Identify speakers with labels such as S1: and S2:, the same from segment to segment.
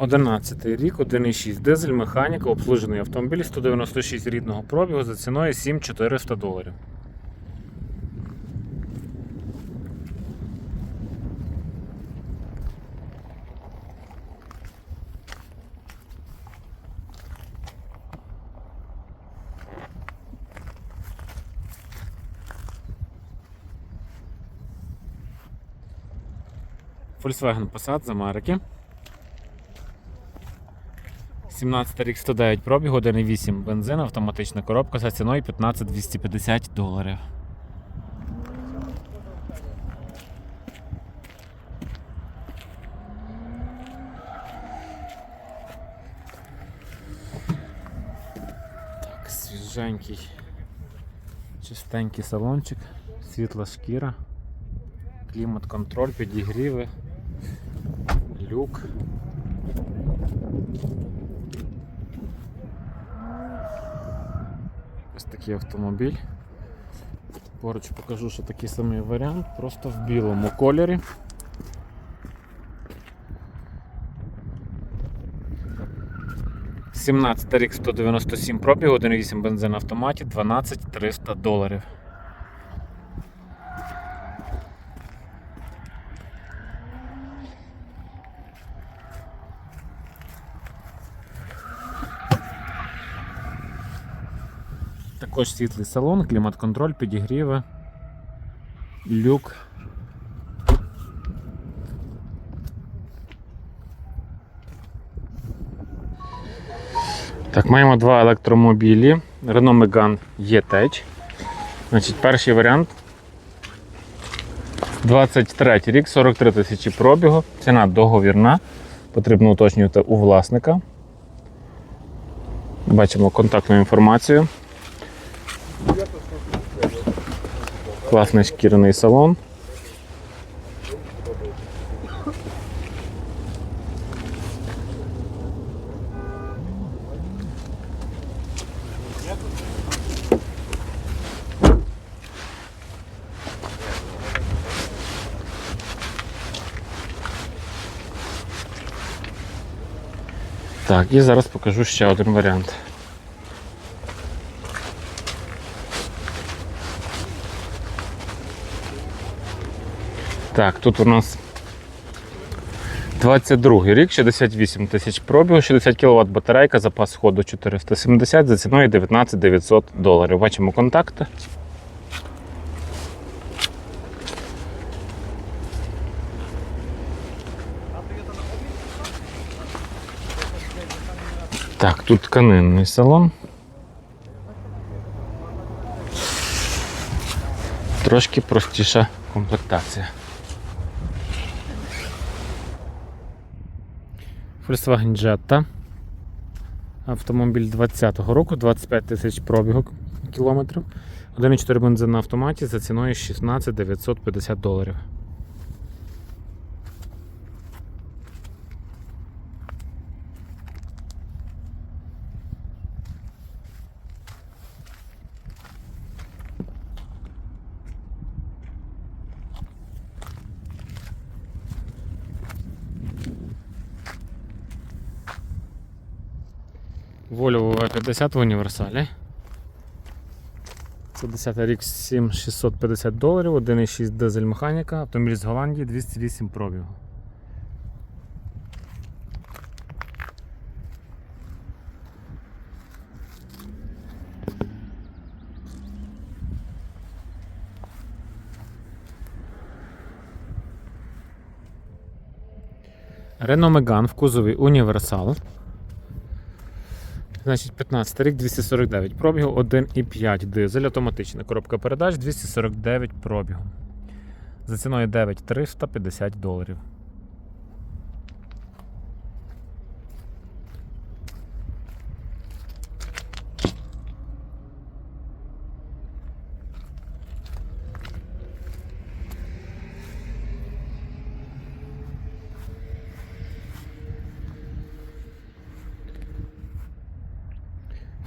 S1: Одинадцятий рік, 1,6 дизель, механіка, обслужений автомобіль, 196 рідного пробігу за ціною 7400 доларів. Volkswagen Passat з Америки. 17 рік 109 пробіг, 1,8 бензин, автоматична коробка за ціною 15 250 доларів. Так, свіженький, чистенький салончик, світла шкіра, клімат-контроль, підігріви, люк. Такий автомобіль. Поруч покажу, що такий самий варіант, просто в білому кольорі. Сімнадцятий рік 197 пробіг, 1,8 бензин автоматі, 12 300 доларів. Також світлий салон, клімат-контроль, підігріви, люк. Так, маємо два електромобілі. Renault Megane E-Tech. Значить, перший варіант. 23 рік, 43 тисячі пробігу. Ціна договірна. Потрібно уточнювати у власника. Бачимо контактну інформацію. Класний шкіряний салон. Так, і зараз покажу ще один варіант. Так, тут у нас 22 рік, 68 тисяч пробігу, 60 кВт батарейка, запас ходу 470 за ціною 19 900 доларів. Бачимо контакти. Так, тут тканинний салон. Трошки простіша комплектація. Volkswagen Jetta. Автомобіль 20-го року, 25 тисяч пробігу кілометрів. 1,4 бензин на автоматі за ціною 16 950 доларів. Volvo V50 в універсалі. Це 10 рік 7650 доларів, 1,6 дизель механіка, автомобіль з Голландії 208 пробігу. Renault Megane в кузові Універсал. Значить, 15 рік 249 пробігу, 1,5 дизель, автоматична коробка передач 249 пробігу. За ціною 9350 доларів.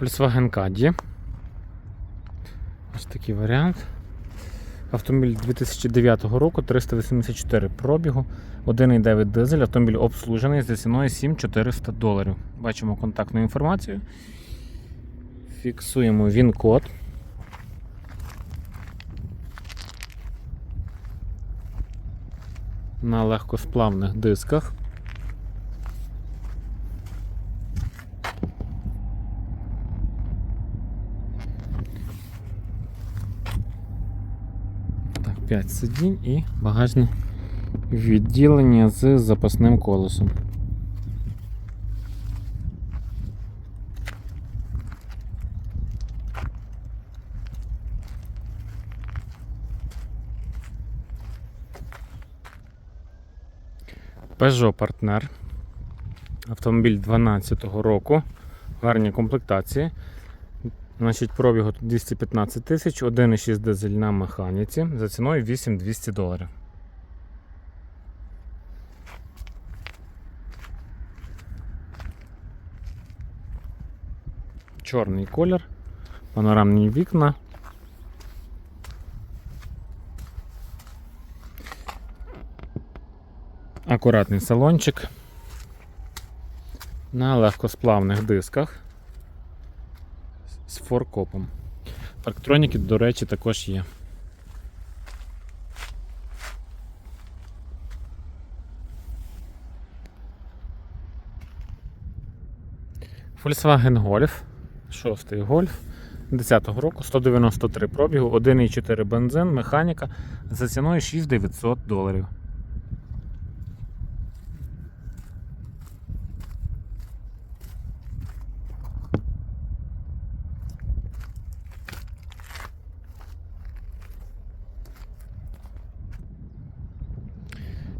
S1: Volkswagen Caddy. Ось такий варіант. Автомобіль 2009 року, 384 пробігу, 1,9 дизель, автомобіль обслужений за ціною 7400 доларів. Бачимо контактну інформацію. Фіксуємо він-код. На легкосплавних дисках. Так, 5 сидінь і багажне відділення з запасним колесом. Peugeot Partner. Автомобіль 12-го року. Гарні комплектації. Значить, пробігу тут 215 тисяч, 1,6 дизель на механіці за ціною 8200 доларів. Чорний колір, панорамні вікна. Акуратний салончик на легкосплавних дисках форкопом. Парктроніки, до речі, також є. Volkswagen Golf, 6 Golf 10-го року, 193 пробігу, 1,4 бензин, механіка за ціною 6900 доларів.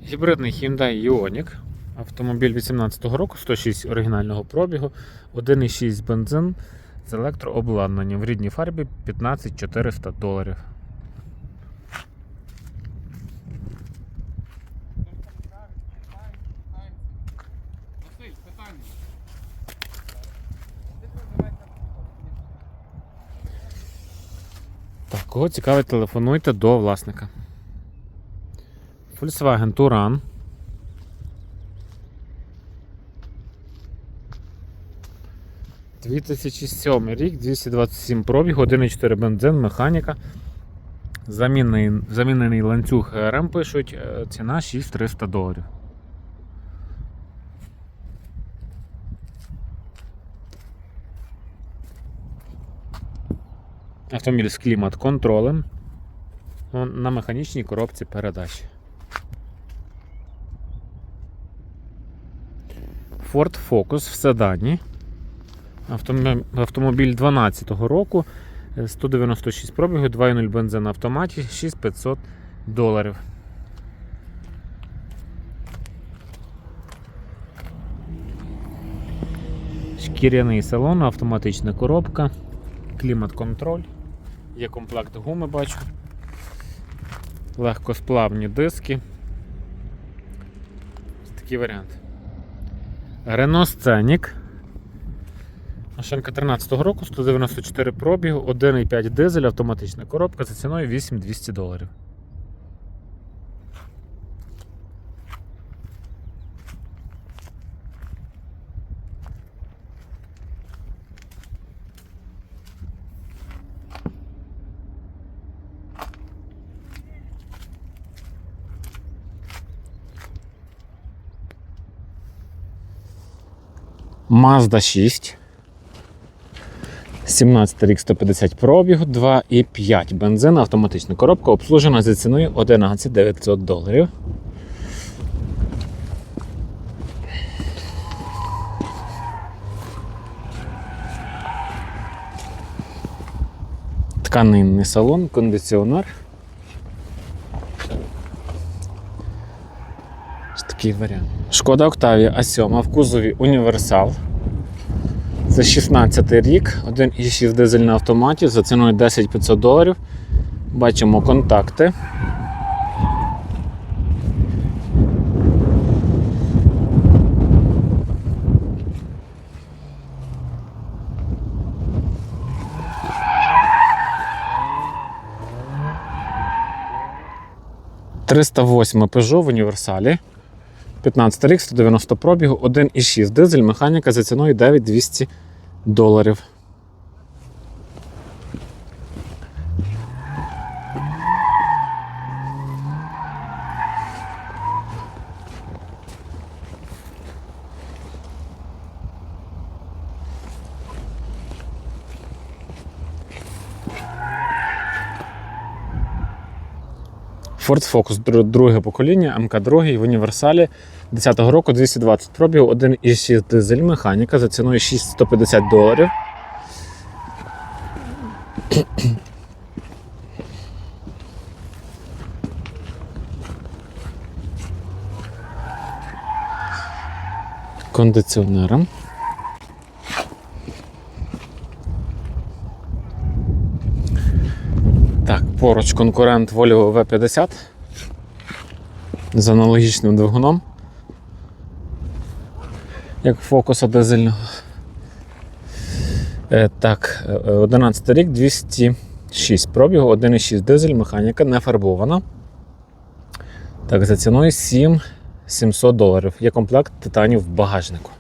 S1: Гібридний Hyundai Ioniq. Автомобіль 18-го року, 106 оригінального пробігу, 1,6 бензин з електрообладнанням в рідній фарбі 15400 доларів. Кого цікавить, телефонуйте до власника. Volkswagen Touran. – 2007 рік, 227 пробіг, 1,4 бензин, механіка. Замінений, замінений ланцюг РМ пишуть, е, ціна 6300 доларів. Автомобіль з клімат-контролем ну, на механічній коробці передач. Ford Focus в седані. Автомобіль, автомобіль 12-го року, е, 196 пробігу, 2.0 бензин на автоматі, 6500 доларів. Шкіряний салон, автоматична коробка, клімат-контроль, є комплект гуми, бачу, легкосплавні диски. Ось такий варіант. Renault Scenic. Машинка 13-го року, 194 пробігу, 1,5 дизель, автоматична коробка за ціною 8200 доларів. Mazda 6. 17 рік 150 пробігу, 2,5 бензин, автоматична коробка, обслужена за ціною 11 900 доларів. Тканинний салон, кондиціонер. Ось такий варіант. Шкода Октавія А7 в кузові універсал. Це 16 рік, 1,6 дизель на автоматі за ціною 10 500 доларів. Бачимо контакти. «308 Peugeot в універсалі. 15 рік, 190 пробігу, 1,6 дизель, механіка за ціною 9200 доларів. Ford Focus друге покоління, МК2 в універсалі 10-го року 220 пробігу, 1,6 дизель механіка за ціною 6150 доларів. Кондиціонером. Так, поруч конкурент Volvo V50 з аналогічним двигуном. Як фокуса дизельного. Е, так, е, 11 рік, 206 пробігу, 1,6 дизель, механіка не фарбована. Так, за ціною 7 700 доларів. Є комплект титанів в багажнику.